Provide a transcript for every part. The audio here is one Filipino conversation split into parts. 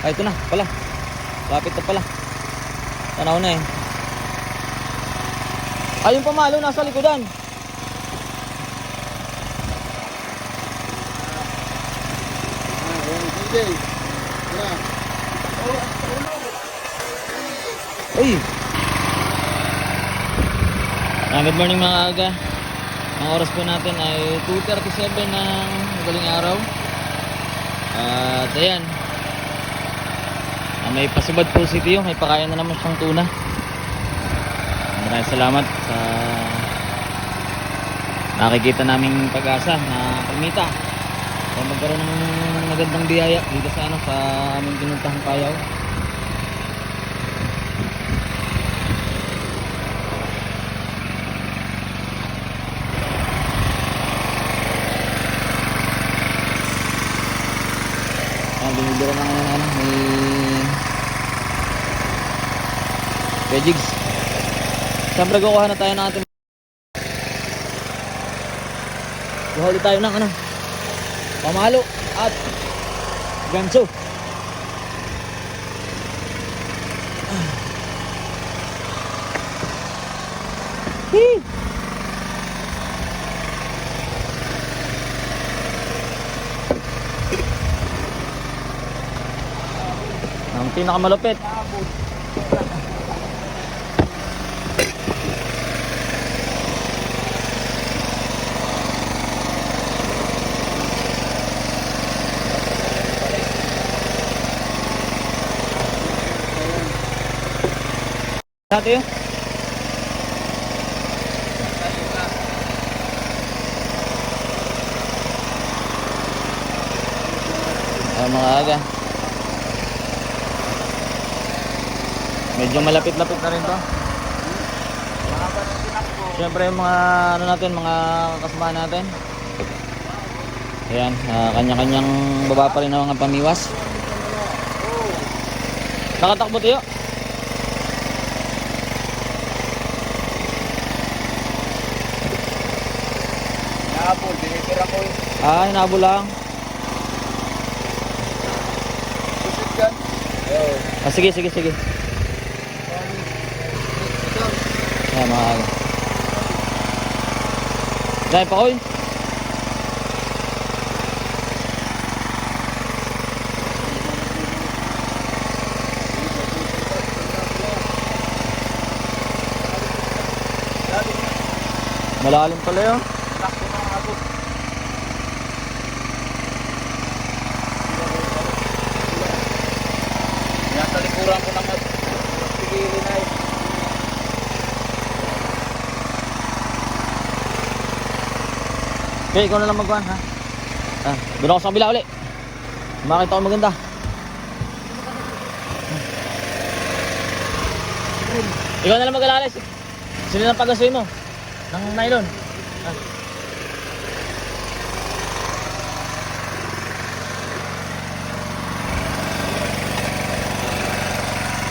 Ay, ito na pala. Lapit na pala. Tanaw na eh. Ay, yung pamalo nasa likodan. Uy! Ah, good morning mga aga. Ang oras po natin ay 2.37 ng madaling araw. At ayan. May pasubad po si Tio. May pakain na naman siyang tuna. Maraming salamat sa nakikita naming pag-asa na kumita. Kaya magkaroon ng magandang biyaya dito sa ano sa aming pinuntahang payaw. Ayan, binibira na ngayon ano, may Kuya Jigs. Siyempre kukuha na tayo ng ating Kuha ulit tayo ng ano Pamalo at Ganso Hee! Ang pinakamalupit. Ay mga aga. Medyo malapit-lapit na rin to. Siyempre yung mga ano natin, mga kasama natin. Ayan, ah, kanya-kanyang baba pa rin ang pamiwas. Nakatakbo tayo. Nakapol, dinitira ko yung Ah, hinabol lang. susit yan. Oo. Ah, sige, sige, sige. Ayan mga aga. Dahil pa koy. Malalim pala yun. Takbo na ang abot. Talikuran ko naman. Tigilin na eh. Okay, ikaw na lang magkuhan ha. Ah, doon ako sa kabila uli. Makita ko maganda. Ikaw na lang mag-alalis. Sino nang pagasoy mo? Ng nylon. Ah.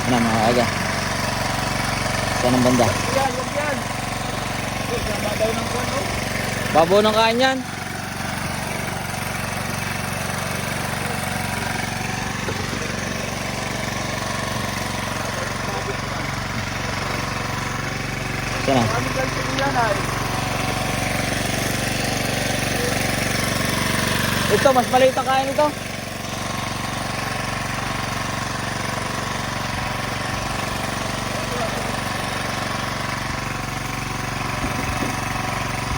Ano mga aga? Saan banda? Yan, yan, yan. Daw ng kwan, oh. Babaw ng kain. Ito, mas maliit ang kain ito.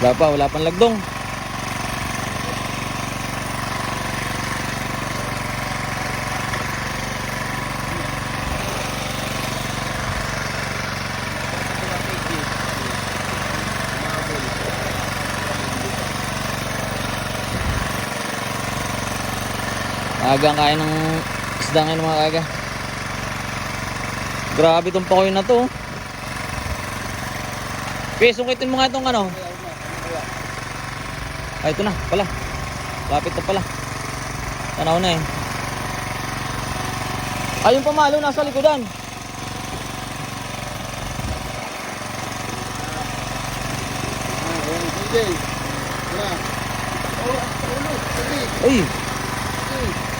Wala pa, wala pang lagdong. Aga ang kain ng isda ngayon mga kaga. Grabe itong pakoy na to. oh. Okay, sungkitin mo nga itong ano. Ay, ito na pala. Lapit na pala. Tanaw na eh. Ay, yung pamalo nasa likodan. Ah. Oh. Ay,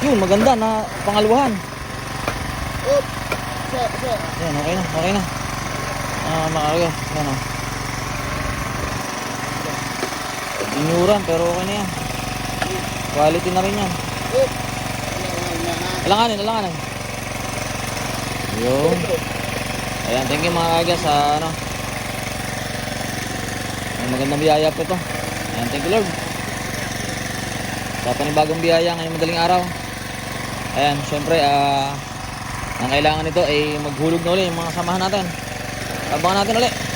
yun maganda na isa. Yan, okay na, okay na. Ah, mga kaga, yan o. Inyuran, pero okay na yan. Quality na rin yan. Alanganin, alanganin. Yun. Ayan, thank you mga kaga sa ano. May magandang biyaya po ito. Ayan, thank you Lord. Sa panibagong biyaya ngayong madaling araw. Ayan, syempre, ah, ang kailangan nito ay maghulog na uli yung mga samahan natin. Abangan natin ulit.